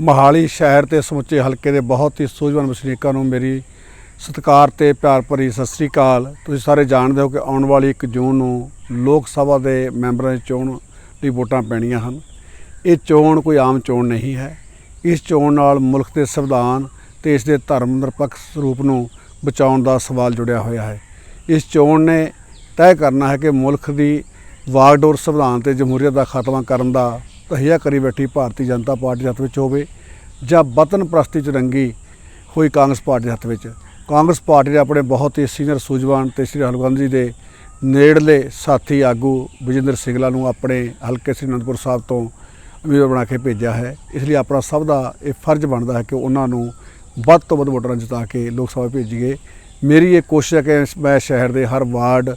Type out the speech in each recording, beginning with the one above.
ਮਹਾਲੀ ਸ਼ਹਿਰ ਤੇ ਸਮੁੱਚੇ ਹਲਕੇ ਦੇ ਬਹੁਤ ਹੀ ਸੂਝਵਾਨ ਵਸਨੀਕਾਂ ਨੂੰ ਮੇਰੀ ਸਤਿਕਾਰ ਤੇ ਪਿਆਰ ਭਰੀ ਸਤਿ ਸ੍ਰੀ ਅਕਾਲ। ਤੁਸੀਂ ਸਾਰੇ ਜਾਣਦੇ ਹੋ ਕਿ ਆਉਣ ਵਾਲੀ 1 ਜੂਨ ਨੂੰ ਲੋਕ ਸਭਾ ਦੇ ਮੈਂਬਰਾਂ ਦੀ ਚੋਣ ਲਈ ਵੋਟਾਂ ਪੈਣੀਆਂ ਹਨ। ਇਹ ਚੋਣ ਕੋਈ ਆਮ ਚੋਣ ਨਹੀਂ ਹੈ। ਇਸ ਚੋਣ ਨਾਲ ਮੁਲਕ ਦੇ ਸੰਵਿਧਾਨ ਤੇ ਇਸ ਦੇ ਧਰਮ ਨਿਰਪੱਖ ਸਰੂਪ ਨੂੰ ਬਚਾਉਣ ਦਾ ਸਵਾਲ ਜੁੜਿਆ ਹੋਇਆ ਹੈ। ਇਸ ਚੋਣ ਨੇ ਤੈਅ ਕਰਨਾ ਹੈ ਕਿ ਮੁਲਕ ਦੀ ਵਾਗਡੋਰ ਸੰਵਿਧਾਨ ਤੇ ਜਮਹੂਰੀਅਤ ਦਾ ਖਾਤਮਾ ਕਰਨ ਦਾ ਤਹੀਆ ਕਰੀ ਬੈਠੀ ਭਾਰਤੀ ਜਨਤਾ ਪਾਰਟੀ ਦੇ ਹੱਥ ਵਿੱਚ ਹੋਵੇ ਜਾਂ ਵਤਨ ਪ੍ਰਸਤੀ ਚ ਰੰਗੀ ਹੋਈ ਕਾਂਗਰਸ ਪਾਰਟੀ ਦੇ ਹੱਥ ਵਿੱਚ। ਕਾਂਗਰਸ ਪਾਰਟੀ ਨੇ ਆਪਣੇ ਬਹੁਤ ਹੀ ਸੀਨੀਅਰ ਸੂਝਵਾਨ ਤੇ ਸ੍ਰੀ ਰਾਹੁਲ ਗਾਂਧੀ ਦੇ ਨੇੜਲੇ ਸਾਥੀ ਆਗੂ ਵਿਜੇਂਦਰ ਸਿੰਗਲਾ ਨੂੰ ਆਪਣੇ ਹਲਕੇ ਸ੍ਰੀ ਅਨੰਦਪੁਰ ਸਾਹਿਬ ਤੋਂ ਉਮੀਦਵਾਰ ਬਣਾ ਕੇ ਭੇਜਿਆ ਹੈ। ਇਸ ਲਈ ਆਪਣਾ ਸਭ ਦਾ ਇਹ ਫਰਜ਼ ਬਣਦਾ ਹੈ ਕਿ ਉਹਨਾਂ ਨੂੰ ਵੱਧ ਤੋਂ ਵੱਧ ਵੋਟਰਾਂ ਜਿਤਾ ਕੇ ਲੋਕ ਸਭਾ ਭੇਜੀਏ। ਮੇਰੀ ਇਹ ਕੋਸ਼ਿਸ਼ ਹੈ ਕਿ ਮੈਂ ਸ਼ਹਿਰ ਦੇ ਹਰ ਵਾਰਡ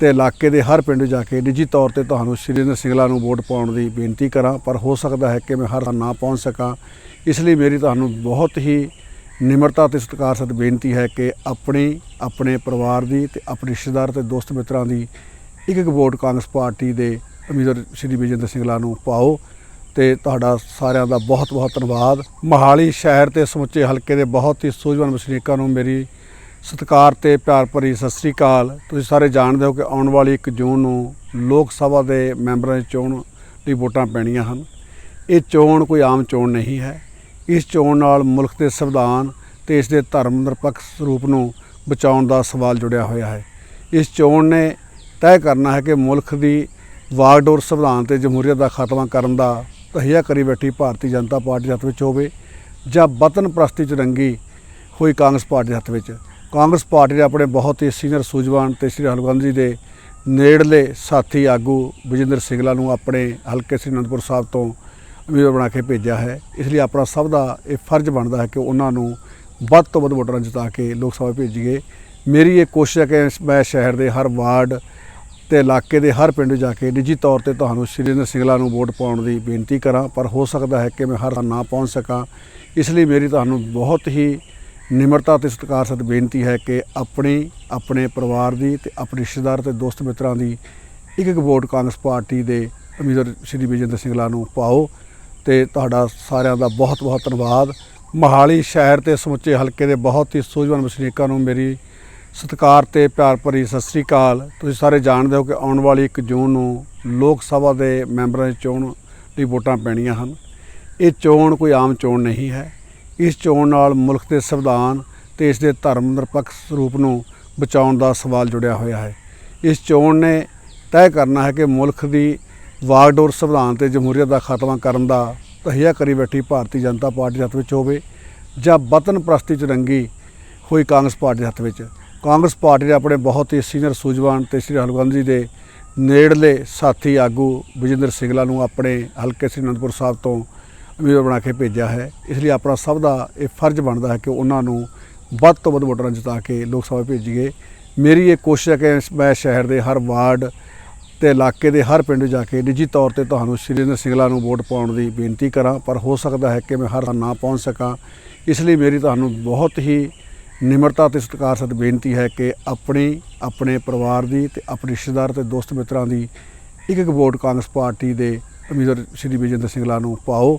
ਤੇ ਇਲਾਕੇ ਦੇ ਹਰ ਪਿੰਡ ਜਾ ਕੇ ਨਿੱਜੀ ਤੌਰ ਤੇ ਤੁਹਾਨੂੰ ਸ਼੍ਰੀ ਅਰਜਿੰਦਰ ਸਿੰਗਲਾ ਨੂੰ ਵੋਟ ਪਾਉਣ ਦੀ ਬੇਨਤੀ ਕਰਾਂ, ਪਰ ਹੋ ਸਕਦਾ ਹੈ ਕਿ ਮੈਂ ਹਰ ਨਾ ਪਹੁੰਚ ਸਕਾਂ। ਇਸ ਲਈ ਮੇਰੀ ਤੁਹਾਨੂੰ ਬਹੁਤ ਹੀ ਨਿਮਰਤਾ ਤੇ ਸਤਿਕਾਰ ਸਤ ਬੇਨਤੀ ਹੈ ਕਿ ਆਪਣੀ, ਆਪਣੇ ਪਰਿਵਾਰ ਦੀ ਤੇ ਆਪਣੇ ਰਿਸ਼ਤੇਦਾਰ ਤੇ ਦੋਸਤ ਮਿੱਤਰਾਂ ਦੀ ਇੱਕ ਇੱਕ ਵੋਟ ਕਾਂਗਰਸ ਪਾਰਟੀ ਦੇ ਉਮੀਦਵਾਰ ਸ਼੍ਰੀ ਵਿਜੇਂਦਰ ਸਿੰਗਲਾ ਨੂੰ ਪਾਓ। ਤੇ ਤੁਹਾਡਾ ਸਾਰਿਆਂ ਦਾ ਬਹੁਤ ਬਹੁਤ ਧੰਨਵਾਦ। ਮਹਾਲੀ ਸ਼ਹਿਰ ਤੇ ਸਮੁੱਚੇ ਹਲਕੇ ਦੇ ਬਹੁਤ ਹੀ ਸੂਝਵਾਨ ਵਸਨੀਕਾਂ ਨੂੰ ਮੇਰੀ ਸਤਿਕਾਰ ਤੇ ਪਿਆਰ ਭਰੀ ਸਤਿ ਸ੍ਰੀ ਅਕਾਲ। ਤੁਸੀਂ ਸਾਰੇ ਜਾਣਦੇ ਹੋ ਕਿ ਆਉਣ ਵਾਲੀ 1 ਜੂਨ ਨੂੰ ਲੋਕ ਸਭਾ ਦੇ ਮੈਂਬਰਾਂ ਦੀ ਚੋਣ ਲਈ ਵੋਟਾਂ ਪੈਣੀਆਂ ਹਨ। ਇਹ ਚੋਣ ਕੋਈ ਆਮ ਚੋਣ ਨਹੀਂ ਹੈ। ਇਸ ਚੋਣ ਨਾਲ ਮੁਲਕ ਦੇ ਸੰਵਿਧਾਨ ਤੇ ਇਸ ਦੇ ਧਰਮ ਨਿਰਪੱਖ ਸਰੂਪ ਨੂੰ ਬਚਾਉਣ ਦਾ ਸਵਾਲ ਜੁੜਿਆ ਹੋਇਆ ਹੈ। ਇਸ ਚੋਣ ਨੇ ਤੈਅ ਕਰਨਾ ਹੈ ਕਿ ਮੁਲਕ ਦੀ ਵਾਗਡੋਰ ਸੰਵਿਧਾਨ ਤੇ ਜਮਹੂਰੀਅਤ ਦਾ ਖਾਤਮਾ ਕਰਨ ਦਾ ਤਹੀਆ ਕਰੀ ਬੈਠੀ ਭਾਰਤੀ ਜਨਤਾ ਪਾਰਟੀ ਦੇ ਹੱਥ ਵਿੱਚ ਹੋਵੇ ਜਾਂ ਵਤਨ ਪ੍ਰਸਤੀ ਚ ਰੰਗੀ ਹੋਈ ਕਾਂਗਰਸ ਪਾਰਟੀ ਦੇ ਹੱਥ ਵਿੱਚ। ਕਾਂਗਰਸ ਪਾਰਟੀ ਨੇ ਆਪਣੇ ਬਹੁਤ ਹੀ ਸੀਨੀਅਰ ਸੂਝਵਾਨ ਤੇ ਸ੍ਰੀ ਰਾਹੁਲ ਗਾਂਧੀ ਦੇ ਨੇੜਲੇ ਸਾਥੀ ਆਗੂ ਵਿਜੇਂਦਰ ਸਿੰਗਲਾ ਨੂੰ ਆਪਣੇ ਹਲਕੇ ਸ੍ਰੀ ਅਨੰਦਪੁਰ ਸਾਹਿਬ ਤੋਂ ਉਮੀਦਵਾਰ ਬਣਾ ਕੇ ਭੇਜਿਆ ਹੈ। ਇਸ ਲਈ ਆਪਣਾ ਸਭ ਦਾ ਇਹ ਫਰਜ਼ ਬਣਦਾ ਹੈ ਕਿ ਉਹਨਾਂ ਨੂੰ ਵੱਧ ਤੋਂ ਵੱਧ ਵੋਟਰਾਂ ਜਿਤਾ ਕੇ ਲੋਕ ਸਭਾ ਭੇਜੀਏ। ਮੇਰੀ ਇਹ ਕੋਸ਼ਿਸ਼ ਹੈ ਕਿ ਮੈਂ ਸ਼ਹਿਰ ਦੇ ਹਰ ਵਾਰਡ ਤੇ ਇਲਾਕੇ ਦੇ ਹਰ ਪਿੰਡ ਜਾ ਕੇ ਨਿੱਜੀ ਤੌਰ ਤੇ ਤੁਹਾਨੂੰ ਸ਼੍ਰੀ ਅਰਜਿੰਦਰ ਸਿੰਗਲਾ ਨੂੰ ਵੋਟ ਪਾਉਣ ਦੀ ਬੇਨਤੀ ਕਰਾਂ, ਪਰ ਹੋ ਸਕਦਾ ਹੈ ਕਿ ਮੈਂ ਹਰ ਨਾ ਪਹੁੰਚ ਸਕਾਂ। ਇਸ ਲਈ ਮੇਰੀ ਤੁਹਾਨੂੰ ਬਹੁਤ ਹੀ ਨਿਮਰਤਾ ਤੇ ਸਤਿਕਾਰ ਸਤ ਬੇਨਤੀ ਹੈ ਕਿ ਆਪਣੀ, ਆਪਣੇ ਪਰਿਵਾਰ ਦੀ ਤੇ ਆਪਣੇ ਰਿਸ਼ਤੇਦਾਰ ਤੇ ਦੋਸਤ ਮਿੱਤਰਾਂ ਦੀ ਇੱਕ ਇੱਕ ਵੋਟ ਕਾਂਗਰਸ ਪਾਰਟੀ ਦੇ ਉਮੀਦਵਾਰ ਸ਼੍ਰੀ ਵਿਜੇਂਦਰ ਸਿੰਗਲਾ ਨੂੰ ਪਾਓ ਤੇ ਤੁਹਾਡਾ ਸਾਰਿਆਂ ਦਾ ਬਹੁਤ ਬਹੁਤ ਧੰਨਵਾਦ। ਮਹਾਲੀ ਸ਼ਹਿਰ ਤੇ ਸਮੁੱਚੇ ਹਲਕੇ ਦੇ ਬਹੁਤ ਹੀ ਸੂਝਵਾਨ ਵਸਨੀਕਾਂ ਨੂੰ ਮੇਰੀ ਸਤਿਕਾਰ ਤੇ ਪਿਆਰ ਭਰੀ ਸਤਿ ਸ੍ਰੀ ਅਕਾਲ। ਤੁਸੀਂ ਸਾਰੇ ਜਾਣਦੇ ਹੋ ਕਿ ਆਉਣ ਵਾਲੀ 1 ਜੂਨ ਨੂੰ ਲੋਕ ਸਭਾ ਦੇ ਮੈਂਬਰਾਂ ਦੀ ਚੋਣ ਲਈ ਵੋਟਾਂ ਪੈਣੀਆਂ ਹਨ। ਇਹ ਚੋਣ ਕੋਈ ਆਮ ਚੋਣ ਨਹੀਂ ਹੈ। ਇਸ ਚੋਣ ਨਾਲ ਮੁਲਕ ਦੇ ਸੰਵਿਧਾਨ ਤੇ ਇਸ ਦੇ ਧਰਮ ਨਿਰਪੱਖ ਸਰੂਪ ਨੂੰ ਬਚਾਉਣ ਦਾ ਸਵਾਲ ਜੁੜਿਆ ਹੋਇਆ ਹੈ। ਇਸ ਚੋਣ ਨੇ ਤੈਅ ਕਰਨਾ ਹੈ ਕਿ ਮੁਲਕ ਦੀ ਵਾਗਡੋਰ ਸੰਵਿਧਾਨ ਤੇ ਜਮਹੂਰੀਅਤ ਦਾ ਖਾਤਮਾ ਕਰਨ ਦਾ ਤਹੀਆ ਕਰੀ ਬੈਠੀ ਭਾਰਤੀ ਜਨਤਾ ਪਾਰਟੀ ਦੇ ਹੱਥ ਵਿੱਚ ਹੋਵੇ ਜਾਂ ਵਤਨ ਪ੍ਰਸਤੀ ਚ ਰੰਗੀ ਹੋਈ ਕਾਂਗਰਸ ਪਾਰਟੀ ਦੇ ਹੱਥ ਵਿੱਚ। ਕਾਂਗਰਸ ਪਾਰਟੀ ਨੇ ਆਪਣੇ ਬਹੁਤ ਹੀ ਸੀਨੀਅਰ ਸੂਝਵਾਨ ਤੇ ਸ੍ਰੀ ਰਾਹੁਲ ਗਾਂਧੀ ਦੇ ਨੇੜਲੇ ਸਾਥੀ ਆਗੂ ਵਿਜੇਂਦਰ ਸਿੰਗਲਾ ਨੂੰ ਆਪਣੇ ਹਲਕੇ ਸ੍ਰੀ ਅਨੰਦਪੁਰ ਸਾਹਿਬ ਤੋਂ ਉਮੀਦਵਾਰ ਬਣਾ ਕੇ ਭੇਜਿਆ ਹੈ। ਇਸ ਲਈ ਆਪਣਾ ਸਭ ਦਾ ਇਹ ਫਰਜ਼ ਬਣਦਾ ਹੈ ਕਿ ਉਹਨਾਂ ਨੂੰ ਵੱਧ ਤੋਂ ਵੱਧ ਵੋਟਰਾਂ ਜਿਤਾ ਕੇ ਲੋਕ ਸਭਾ ਭੇਜੀਏ। ਮੇਰੀ ਇਹ ਕੋਸ਼ਿਸ਼ ਹੈ ਕਿ ਮੈਂ ਸ਼ਹਿਰ ਦੇ ਹਰ ਵਾਰਡ ਤੇ ਇਲਾਕੇ ਦੇ ਹਰ ਪਿੰਡ ਜਾ ਕੇ ਨਿੱਜੀ ਤੌਰ ਤੇ ਤੁਹਾਨੂੰ ਸ਼੍ਰੀ ਅਰਜਿੰਦਰ ਸਿੰਗਲਾ ਨੂੰ ਵੋਟ ਪਾਉਣ ਦੀ ਬੇਨਤੀ ਕਰਾਂ, ਪਰ ਹੋ ਸਕਦਾ ਹੈ ਕਿ ਮੈਂ ਹਰ ਨਾ ਪਹੁੰਚ ਸਕਾਂ। ਇਸ ਲਈ ਮੇਰੀ ਤੁਹਾਨੂੰ ਬਹੁਤ ਹੀ ਨਿਮਰਤਾ ਤੇ ਸਤਿਕਾਰ ਸਤ ਬੇਨਤੀ ਹੈ ਕਿ ਆਪਣੀ, ਆਪਣੇ ਪਰਿਵਾਰ ਦੀ ਤੇ ਆਪਣੇ ਰਿਸ਼ਤੇਦਾਰ ਤੇ ਦੋਸਤ ਮਿੱਤਰਾਂ ਦੀ ਇੱਕ ਇੱਕ ਵੋਟ ਕਾਂਗਰਸ ਪਾਰਟੀ ਦੇ ਉਮੀਦਵਾਰ ਸ਼੍ਰੀ ਵਿਜੇਂਦਰ ਸਿੰਗਲਾ ਨੂੰ ਪਾਓ।